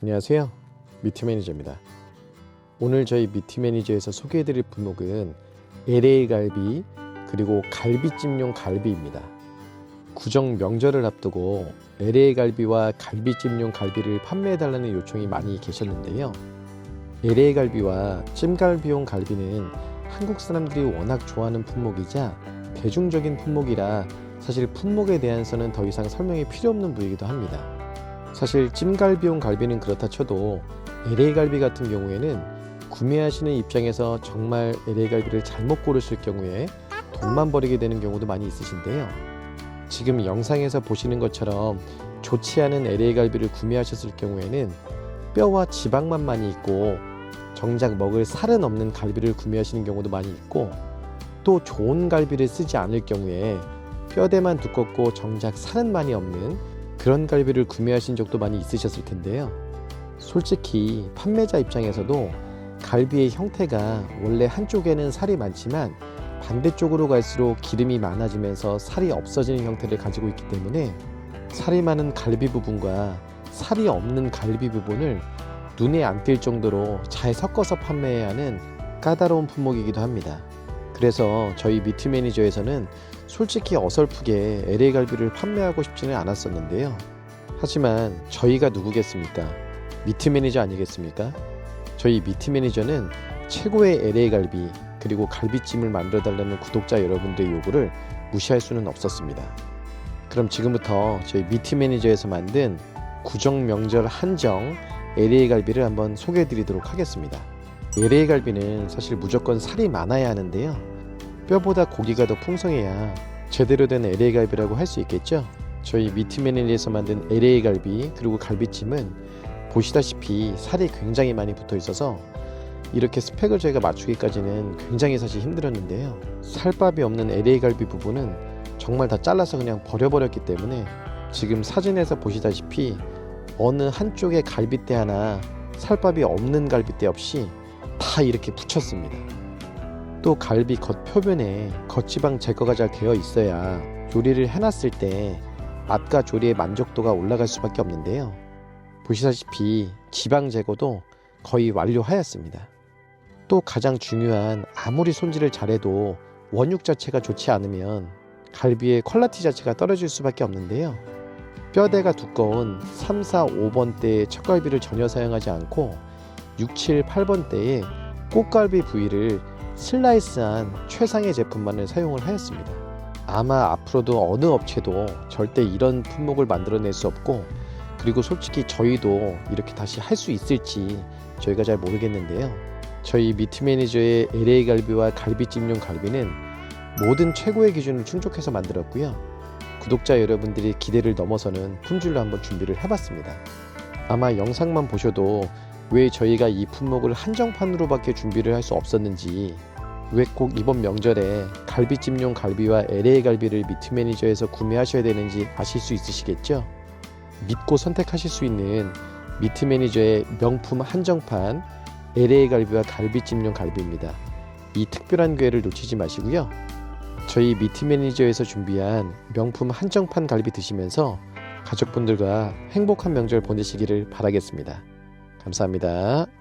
안녕하세요. 미트 매니저입니다. 오늘 저희 미트 매니저에서 소개해드릴 품목은 LA 갈비 그리고 갈비찜용 갈비입니다. 구정 명절을 앞두고 LA 갈비와 갈비찜용 갈비를 판매해달라는 요청이 많이 계셨는데요. LA 갈비와 찜갈비용 갈비는 한국 사람들이 워낙 좋아하는 품목이자 대중적인 품목이라 사실 품목에 대해서는 더 이상 설명이 필요 없는 부위이기도 합니다. 사실 찜갈비용 갈비는 그렇다 쳐도 LA 갈비 같은 경우에는 구매하시는 입장에서 정말 LA 갈비를 잘못 고르실 경우에 돈만 버리게 되는 경우도 많이 있으신데요. 지금 영상에서 보시는 것처럼 좋지 않은 LA 갈비를 구매하셨을 경우에는 뼈와 지방만 많이 있고 정작 먹을 살은 없는 갈비를 구매하시는 경우도 많이 있고 또 좋은 갈비를 쓰지 않을 경우에 뼈대만 두껍고 정작 살은 많이 없는 그런 갈비를 구매하신 적도 많이 있으셨을 텐데요. 솔직히 판매자 입장에서도 갈비의 형태가 원래 한쪽에는 살이 많지만 반대쪽으로 갈수록 기름이 많아지면서 살이 없어지는 형태를 가지고 있기 때문에 살이 많은 갈비 부분과 살이 없는 갈비 부분을 눈에 안 띌 정도로 잘 섞어서 판매해야 하는 까다로운 품목이기도 합니다. 그래서 저희 미트 매니저에서는 솔직히 어설프게 LA 갈비를 판매하고 싶지는 않았었는데요. 하지만 저희가 누구겠습니까? 미트 매니저 아니겠습니까? 저희 미트 매니저는 최고의 LA 갈비 그리고 갈비찜을 만들어 달라는 구독자 여러분들의 요구를 무시할 수는 없었습니다. 그럼 지금부터 저희 미트 매니저에서 만든 구정 명절 한정 LA 갈비를 한번 소개해 드리도록 하겠습니다. LA 갈비는 사실 무조건 살이 많아야 하는데요. 뼈보다 고기가 더 풍성해야 제대로 된 LA 갈비라고 할 수 있겠죠. 저희 미트 매니저에서 만든 LA 갈비 그리고 갈비찜은 보시다시피 살이 굉장히 많이 붙어 있어서 이렇게 스펙을 저희가 맞추기까지는 굉장히 사실 힘들었는데요. 살밥이 없는 LA 갈비 부분은 정말 다 잘라서 그냥 버려버렸기 때문에 지금 사진에서 보시다시피 어느 한쪽에 갈비대 하나 살밥이 없는 갈비대 없이 다 이렇게 붙였습니다. 또 갈비 겉 표면에 겉지방 제거가 잘 되어 있어야 요리를 해놨을 때 맛과 조리의 만족도가 올라갈 수밖에 없는데요. 보시다시피 지방 제거도 거의 완료하였습니다. 또 가장 중요한 아무리 손질을 잘해도 원육 자체가 좋지 않으면 갈비의 퀄리티 자체가 떨어질 수밖에 없는데요. 뼈대가 두꺼운 3, 4, 5번대의 척갈비를 전혀 사용하지 않고 6, 7, 8번대의 꽃갈비 부위를 슬라이스한 최상의 제품만을 사용을 하였습니다. 아마 앞으로도 어느 업체도 절대 이런 품목을 만들어낼 수 없고 그리고 솔직히 저희도 이렇게 다시 할 수 있을지 저희가 잘 모르겠는데요. 저희 미트 매니저의 LA 갈비와 갈비찜용 갈비는 모든 최고의 기준을 충족해서 만들었고요. 구독자 여러분들이 기대를 넘어서는 품질로 한번 준비를 해봤습니다. 아마 영상만 보셔도 왜 저희가 이 품목을 한정판으로밖에 준비를 할 수 없었는지 왜 꼭 이번 명절에 갈비찜용 갈비와 LA 갈비를 미트 매니저에서 구매하셔야 되는지 아실 수 있으시겠죠? 믿고 선택하실 수 있는 미트 매니저의 명품 한정판 LA 갈비와 갈비찜용 갈비입니다. 이 특별한 기회를 놓치지 마시고요. 저희 미트 매니저에서 준비한 명품 한정판 갈비 드시면서 가족분들과 행복한 명절 보내시기를 바라겠습니다. 감사합니다.